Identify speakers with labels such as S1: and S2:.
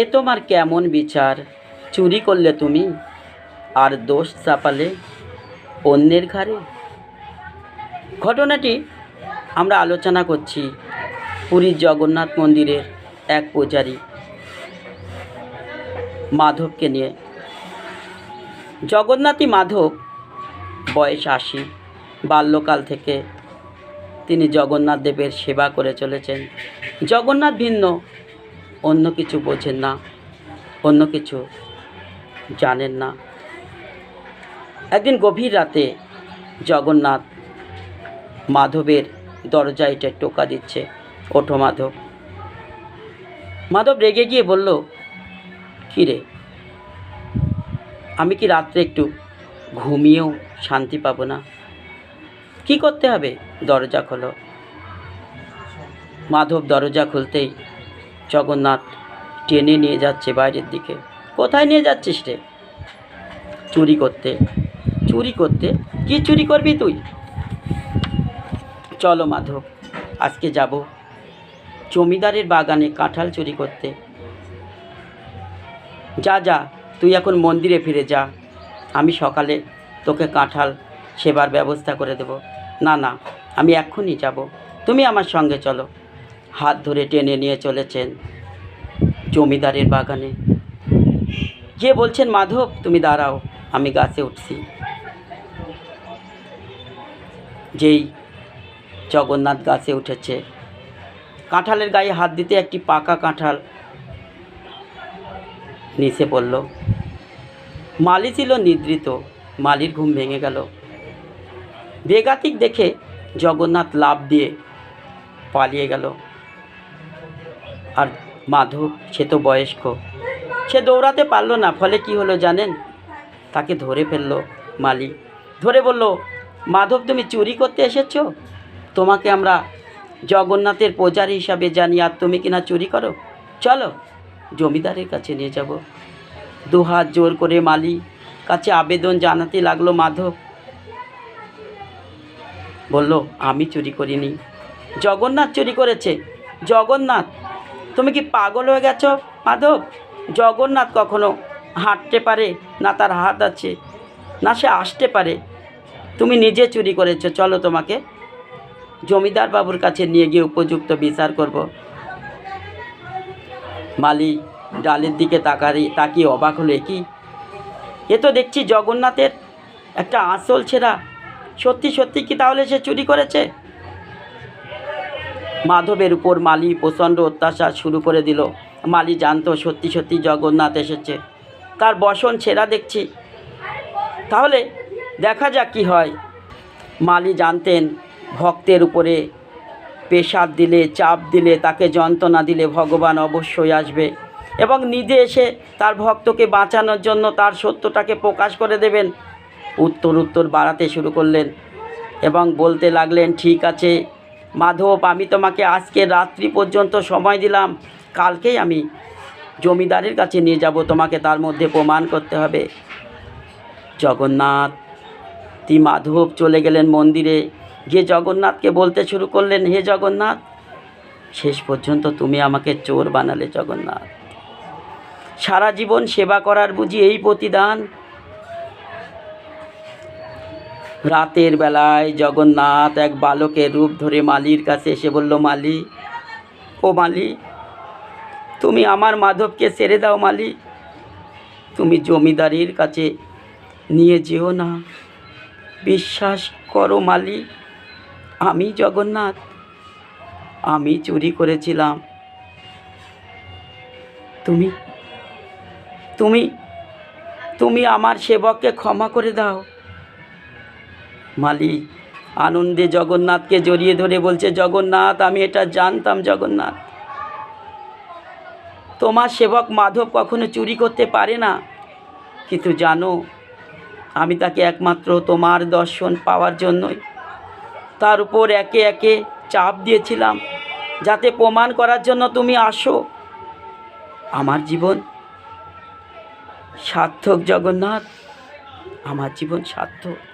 S1: এ তোমার কেমন বিচার? চুরি করলে তুমি আর দোষ চাপালে অন্যের ঘাড়ে? ঘটনাটি আমরা আলোচনা করছি পুরীর জগন্নাথ মন্দিরের এক পূজারী মাধবকে নিয়ে। জগন্নাথী মাধব বয়স আশি, বাল্যকাল থেকে তিনি জগন্নাথ দেবের সেবা করে চলেছেন। জগন্নাথ ভিন্ন অন্য কিছু বোঝেন না, অন্য কিছু জানেন না। একদিন গভীর রাতে জগন্নাথ মাধবের দরজায় এটা টোকা দিচ্ছে, ওঠো মাধব। মাধব রেগে গিয়ে বলল রে? আমি কি রাত্রে একটু ঘুমিয়েও শান্তি পাবো না? কি করতে হবে? দরজা খোলো। মাধব দরজা খুলতেই জগন্নাথ টেনে নিয়ে যাচ্ছে বাইরের দিকে। কোথায় নিয়ে যাচ্ছিস রে? চুরি করতে। চুরি করতে? কি চুরি করবি তুই? চলো মাধব, আজকে যাব। জমিদারের বাগানে কাঁঠাল চুরি করতে। যা যা, তুই এখন মন্দিরে ফিরে যা। আমি সকালে তোকে কাঁঠাল সেবার ব্যবস্থা করে দেব। না না, আমি এক্ষুনি যাব। তুমি আমার সঙ্গে চলো। হাত ধরে টেনে নিয়ে চলেছেন জমিদারের বাগানে। যে বলছেন, মাধব, তুমি দাঁড়াও, আমি গাছে উঠছি। যেই জগন্নাথ গাছে উঠেছে। কাঁঠালের গায়ে হাত দিতে একটি পাকা কাঁঠাল নিচে পড়ল। মালি ছিল নিদ্রিত, মালির ঘুম ভেঙে গেল। বেগাতিক দেখে জগন্নাথ লাভ দিয়ে পালিয়ে গেল। আর মাধব সে তো বয়স্ক। সে দৌড়াতে পারল না, ফলে কি হলো জানেন? তাকে ধরে ফেলল মালি ধরে বলল, মাধব, তুমি চুরি করতে এসেছ? তোমাকে আমরা জগন্নাথের পূজারী হিসাবে জানি, আর তুমি কিনা চুরি করো? চলো, জমিদারের কাছে নিয়ে যাব। দু হাত জোর করে মালি কাছে আবেদন জানাতে লাগল মাধব। বলল, আমি চুরি করিনি। জগন্নাথ চুরি করেছে। জগন্নাথ তুমি কি পাগল হয়ে গেছো, মাধব? জগন্নাথ কখনো হাঁটতে পারে না তার হাত আছে, না সে আসতে পারে। তুমি নিজে চুরি করেছ, চলো তোমাকে। জমিদার বাবুর কাছে নিয়ে গিয়ে উপযুক্ত বিচার করব। মালি ডালের দিকে তাকারি, তাকিয়ে অবাক হলো কি? এ তো দেখছি জগন্নাথের একটা আসল ছেঁড়া। সত্যি সত্যি কি তাহলে সে চুরি করেছে? মাধবের উপর মালি প্রচণ্ড অত্যাচার শুরু করে দিল। মালি জানতো সত্যি সত্যি জগন্নাথ এসেছে। তার বসন ছেঁড়া দেখছি। তাহলে দেখা যাক কি হয়। মালি জানতেন ভক্তের উপরে পেশার দিলে, চাপ দিলে, তাকে যন্ত্রণা দিলে ভগবান অবশ্যই আসবে। এবং নিজে এসে তার ভক্তকে বাঁচানোর জন্য তার সত্যটাকে প্রকাশ করে দেবেন। উত্তর উত্তর বাড়াতে শুরু করলেন এবং বলতে লাগলেন, ঠিক আছে মাধব, আমি তোমাকে আজকে রাত্রি পর্যন্ত সময় দিলাম। কালকেই আমি জমিদারের কাছে নিয়ে যাব। তোমাকে তার মধ্যে প্রমাণ করতে হবে। জগন্নাথ, তি মাধব চলে গেলেন মন্দিরে। গিয়ে জগন্নাথকে বলতে শুরু করলেন, হে জগন্নাথ, শেষ পর্যন্ত তুমি আমাকে চোর বানালে জগন্নাথ। সারা জীবন সেবা করার বুঝি এই প্রতিদান রাতের বেলায় জগন্নাথ এক বালকের রূপ ধরে মালির কাছে এসে বলল, মালি, ও মালি, তুমি আমার মাধবকে ছেড়ে দাও মালি। তুমি জমিদারির কাছে নিয়ে যেও না। বিশ্বাস করো মালি, আমি জগন্নাথ, আমি চুরি করেছিলাম। তুমি তুমি তুমি আমার সেবককে ক্ষমা করে দাও। মালি আনন্দে জগন্নাথকে জড়িয়ে ধরে বলছে, জগন্নাথ, আমি এটা জানতাম, জগন্নাথ। তোমার সেবক মাধব কখনো চুরি করতে পারে না। কিন্তু জানো, আমি তাকে একমাত্র তোমার দর্শন পাওয়ার জন্যই। তার উপর একে একে চাপ দিয়েছিলাম, যাতে প্রমাণ করার জন্য তুমি আসো। আমার জীবন সার্থক, জগন্নাথ। আমার জীবন সার্থক।